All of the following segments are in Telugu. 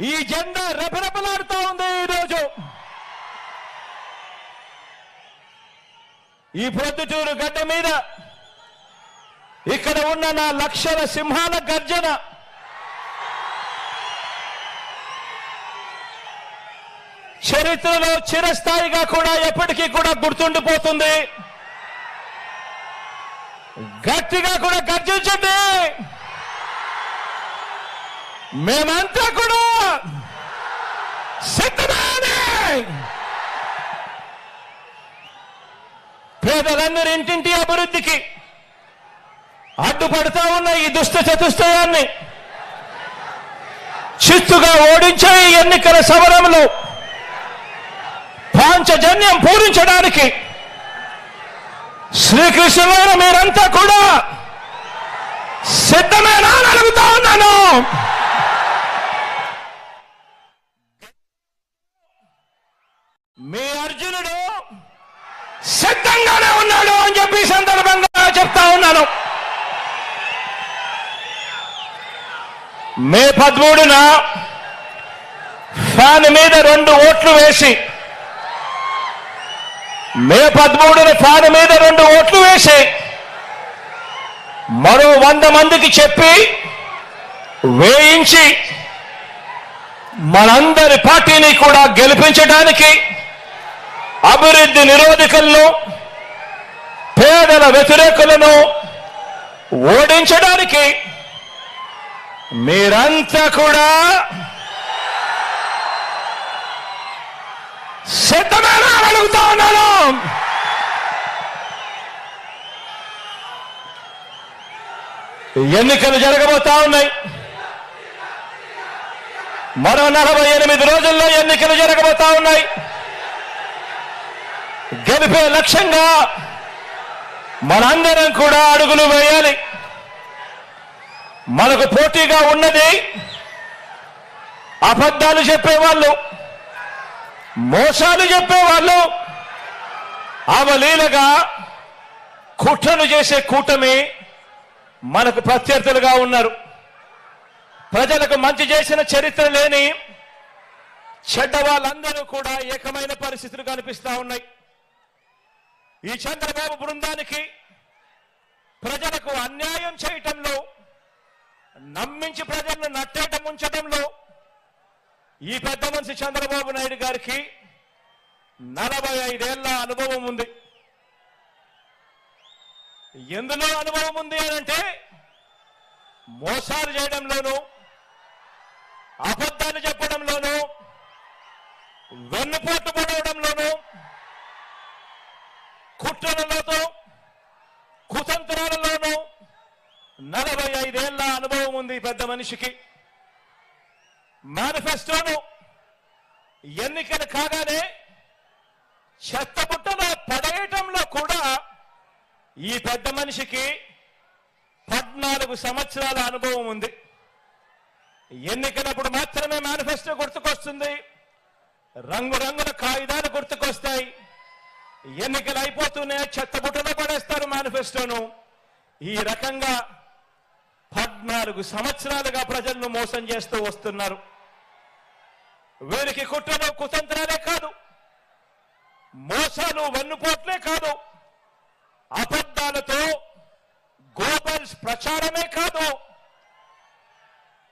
ఈ జెండా రెపరెపలాడుతూ ఉంది ఈరోజు. ఈ ప్రొద్దుటూరు గడ్డ మీద ఇక్కడ ఉన్న నా లక్షల సింహాల గర్జన. చరిత్రలో చిరస్థాయిగా కూడా ఎప్పటికీ కూడా గుర్తుండిపోతుంది. గట్టిగా కూడా గర్జించండి. మేమంతా కూడా సిద్ధమే పేదలందరి ఇంటింటి అభివృద్ధికి అడ్డుపడతా ఉన్న ఈ దుష్ట చతుష్టయాన్ని చిత్తుగా ఓడించే ఈ ఎన్నికల సమరంలో పాంచజన్యం పూరించడానికి శ్రీకృష్ణులైన మీరంతా కూడా సిద్ధమేనా అడుగుతా ఉన్నాను. సిద్ధంగానే ఉన్నాడు అని చెప్పి సందర్భంగా చెప్తా ఉన్నాను. మే పదమూడున ఫ్యాన్ మీద రెండు ఓట్లు వేసి మే పదమూడున ఫ్యాన్ మీద రెండు ఓట్లు వేసి మరో వంద మందికి చెప్పి వేయించి మనందరి పార్టీని కూడా గెలిపించడానికి అభివృద్ధి నిరోధకులను పేదల వ్యతిరేకులను ఓడించడానికి మీరంతా కూడా సిద్ధమేనా అడుగుతా ఉన్నాను. ఎన్నికలు జరగబోతా ఉన్నాయి. మరో నలభై ఎనిమిది రోజుల్లో ఎన్నికలు జరగబోతా ఉన్నాయి. గెలిపే లక్ష్యంగా మనందరం కూడా అడుగులు వేయాలి. మనకు పోటీగా ఉన్నది అబద్ధాలు చెప్పేవాళ్ళు మోసాలు చెప్పేవాళ్ళు అవలీలగా కుట్రను చేసే కూటమి మనకు ప్రత్యర్థులుగా ఉన్నారు. ప్రజలకు మంచి చేసిన చరిత్ర లేని చెడ్డ వాళ్ళందరూ కూడా ఏకమైన పరిస్థితులు కనిపిస్తా ఉన్నాయి. ఈ చంద్రబాబు బృందానికి ప్రజలకు అన్యాయం చేయటంలో నమ్మించి ప్రజలను నట్టేట ముంచడంలో ఈ పెద్ద మనిషి చంద్రబాబు నాయుడు గారికి నలభై ఐదేళ్ళ అనుభవం ఉంది. ఎందులో అనుభవం ఉంది అని అంటే మోసాలు చేయడంలోనూ అబద్ధాలు చెప్పడంలోనూ వెన్నుపోటు పడవడంలోనూ కుట్రలతో కుతంత్రాలలోనూ నలభై ఐదేళ్ళ అనుభవం ఉంది పెద్ద మనిషికి. మేనిఫెస్టోను ఎన్నికలు కాగానే చెత్తబుట్టలో పడేయటంలో కూడా ఈ పెద్ద మనిషికి పద్నాలుగు సంవత్సరాల అనుభవం ఉంది. ఎన్నికలప్పుడు మాత్రమే మేనిఫెస్టో గుర్తుకొస్తుంది. రంగురంగుల కాగితాలు గుర్తుకొస్తాయి. ఎన్నికలు అయిపోతూనే చెత్తబుట్టలో పడేస్తారు మేనిఫెస్టోను ఈ రకంగా పద్నాలుగు సంవత్సరాలుగా ప్రజలను మోసం చేస్తూ వస్తున్నారు. వీరికి కుట్రలు కుతంత్రాలే కాదు. మోసాలు వెన్నుపోట్లే కాదు. అబద్ధాలతో గోబల్స్ ప్రచారమే కాదు.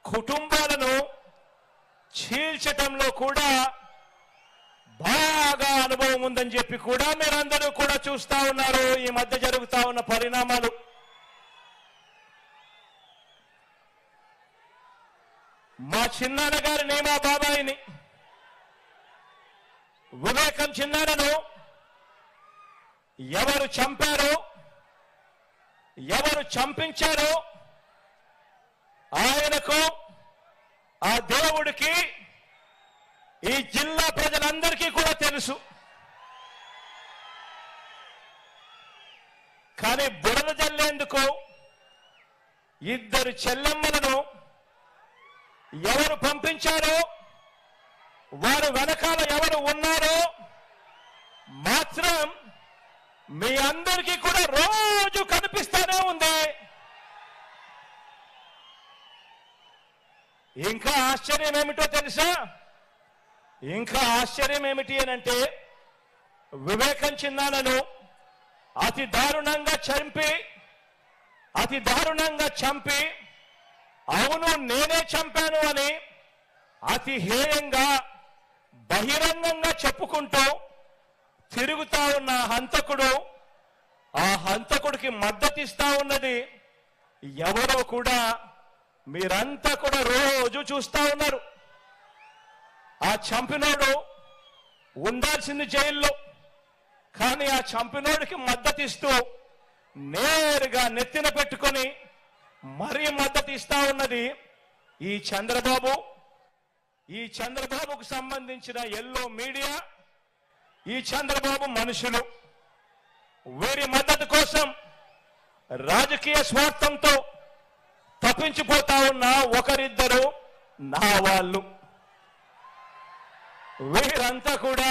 కుటుంబ చీల్చటంలో కూడా బాగా అనుభవం ఉందని చెప్పి కూడా మీరందరూ కూడా చూస్తా ఉన్నారు. ఈ మధ్య జరుగుతా ఉన్న పరిణామాలు. మా చిన్నాన్న గారిని మా బాబాయిని వివేకం చిన్నాన్నను ఎవరు చంపారు ఎవరు చంపించారు ఆయనకు ఆ దేవుడికి ఈ జిల్లా ప్రజలందరికీ కూడా తెలుసు. కానీ బురద జల్లేందుకు ఇద్దరు చెల్లెమ్మలను ఎవరు పంపించారో? వారు వెనకాల ఎవరు ఉన్నారో? మాత్రం మీ అందరికీ కూడా రోజు కనిపిస్తానే ఉంది. ఇంకా ఆశ్చర్యం ఏమిటో తెలుసా? ఇంకా ఆశ్చర్యం ఏమిటి అని అంటే వివేకం చిన్నానను అతి దారుణంగా చంపి అతి దారుణంగా చంపి అవును నేనే చంపాను అని అతి హేయంగా బహిరంగంగా చెప్పుకుంటూ తిరుగుతా ఉన్న హంతకుడు ఆ హంతకుడికి మద్దతిస్తా ఉన్నది ఎవరో కూడా మీరంతా కూడా రోజు చూస్తా ఉన్నారు. ఆ చంపినోడు ఉండాల్సింది జైల్లో. కానీ ఆ చంపినోడికి మద్దతిస్తూ నేరుగా నెత్తిన పెట్టుకొని మరీ మద్దతు ఇస్తా ఉన్నది ఈ చంద్రబాబు. ఈ చంద్రబాబుకు సంబంధించిన ఎల్లో మీడియా ఈ చంద్రబాబు మనుషులు. వీరి మద్దతు కోసం రాజకీయ స్వార్థంతో తప్పించిపోతా ఉన్న ఒకరిద్దరు నా వాళ్ళు. వీరంతా కూడా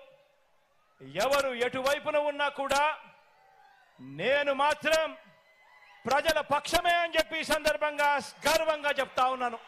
ఎవరు ఎటువైపున ఉన్నా కూడా నేను మాత్రం ప్రజల పక్షమే అని చెప్పి ఈ సందర్భంగా గర్వంగా చెప్తా ఉన్నాను.